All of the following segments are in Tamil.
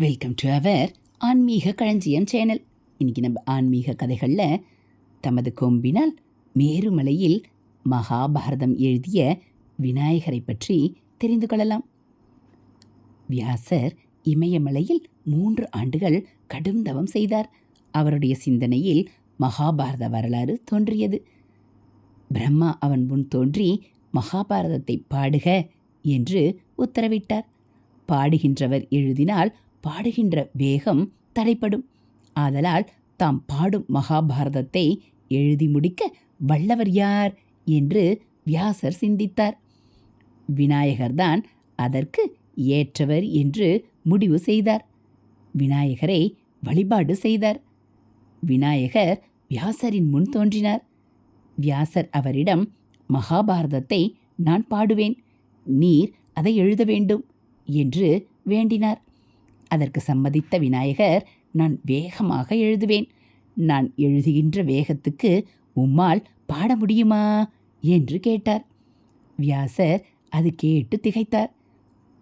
வெல்கம் டு அவர் ஆன்மீக களஞ்சியம் சேனல் இன்றைக்கி நம்ம ஆன்மீக கதைகளில் தமது கொம்பினால் மேருமலையில் மகாபாரதம் எழுதிய விநாயகரை பற்றி தெரிந்து கொள்ளலாம். வியாசர் இமயமலையில் மூன்று ஆண்டுகள் கடும் தவம் செய்தார். அவருடைய சிந்தனையில் மகாபாரத வரலாறு தோன்றியது. பிரம்மா அவன் முன் தோன்றி மகாபாரதத்தை பாடுக என்று உத்தரவிட்டார். பாடுகின்றவர் எழுதினால் பாடுகின்ற வேகம் தடைப்படும் ஆதலால் தாம் பாடும் மகாபாரதத்தை எழுதி முடிக்க வல்லவர் யார் என்று வியாசர் சிந்தித்தார். விநாயகர்தான் அதற்கு ஏற்றவர் என்று முடிவு செய்தார். விநாயகரை வழிபாடு செய்தார். விநாயகர் வியாசரின் முன் தோன்றினார். வியாசர் அவரிடம் மகாபாரதத்தை நான் பாடுவேன் நீர் அதை எழுத வேண்டும் என்று வேண்டினார். அதற்கு சம்மதித்த விநாயகர் நான் வேகமாக எழுதுவேன். நான் எழுதுகின்ற வேகத்துக்கு உம்மால் பாட முடியுமா? என்று கேட்டார். வியாசர் அது கேட்டு திகைத்தார்.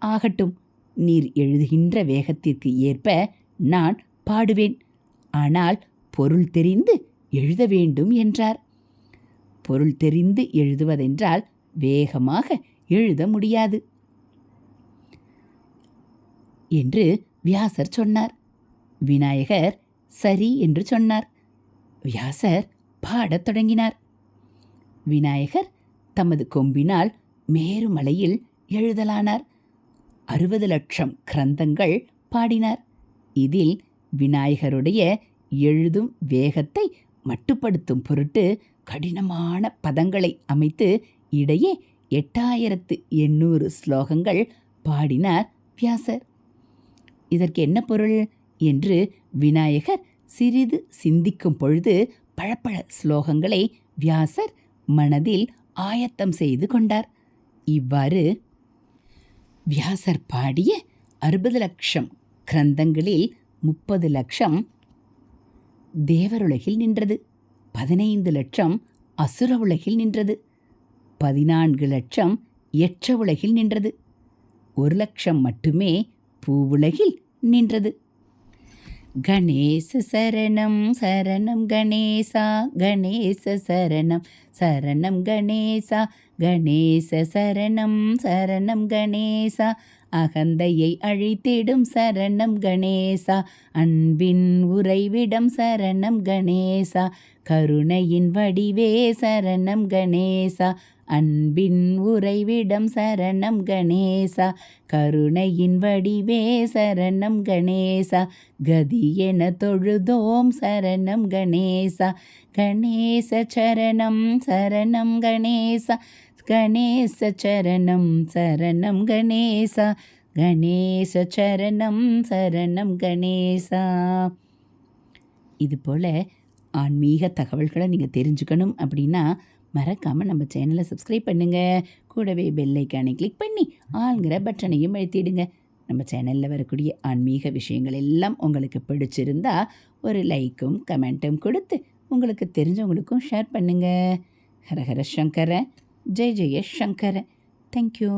ஆகட்டும் நீர் எழுதுகின்ற வேகத்திற்கு ஏற்ப நான் பாடுவேன். ஆனால் பொருள் தெரிந்து எழுத வேண்டும் என்றார். பொருள் தெரிந்து எழுதுவதென்றால் வேகமாக எழுத முடியாது. என்று வியாசர் சொன்னார். விநாயகர் சரி என்று சொன்னார். வியாசர் பாடத் தொடங்கினார். விநாயகர் தமது கொம்பினால் மேருமலையில் எழுதலானார். அறுபது லட்சம் கிரந்தங்கள் பாடினார். இதில் விநாயகருடைய எழுதும் வேகத்தை மட்டுப்படுத்தும் பொருட்டு கடினமான பதங்களை அமைத்து இடையே எட்டாயிரத்து எண்ணூறு ஸ்லோகங்கள் பாடினார் வியாசர். இதற்கு என்ன பொருள்? என்று விநாயகர் சிறிது சிந்திக்கும் பொழுது பழப்பழ ஸ்லோகங்களை வியாசர் மனதில் ஆயத்தம் செய்து கொண்டார். இவ்வாறு வியாசர் பாடிய அறுபது லட்சம் கிரந்தங்களில் முப்பது லட்சம் தேவருலகில் நின்றது பதினைந்து லட்சம் அசுர உலகில் நின்றது பதினான்கு லட்சம் எற்ற உலகில் நின்றது. ஒரு லட்சம் மட்டுமே பூவுலகில் நின்றது. கணேச சரணம் சரணம் கணேசா கணேச சரணம் சரணம் கணேசா கணேச சரணம் சரணம் கணேசா. அகந்தையை அழித்திடும் சரணம் கணேசா அன்பின் உறைவிடம் சரணம் கணேசா கருணையின் வடிவே சரணம் கணேசா அன்பின் உறைவிடம் சரணம் கணேசா கருணையின் வடிவே சரணம் கணேசா கதி என தொழுதோம் சரணம் கணேசா கணேச சரணம் சரணம் கணேசா கணேச சரணம் சரணம் கணேசா கணேச சரணம் சரணம் கணேசா. இது போல் ஆன்மீக தகவல்களை நீங்கள் தெரிஞ்சுக்கணும் அப்படின்னா மறக்காமல் நம்ம சேனலை சப்ஸ்கிரைப் பண்ணுங்கள் கூடவே பெல்லைக்கானை கிளிக் பண்ணி ஆளுங்கிற பட்டனையும் எழுத்திடுங்க நம்ம சேனலில் வரக்கூடிய ஆன்மீக விஷயங்கள் எல்லாம் உங்களுக்கு பிடிச்சிருந்தா ஒரு லைக்கும் கமெண்ட்டும் கொடுத்து உங்களுக்கு தெரிஞ்சவங்களுக்கும் ஷேர் பண்ணுங்கள் ஹரஹர சங்கர ஜெய ஜெய சங்கர. தேங்க்யூ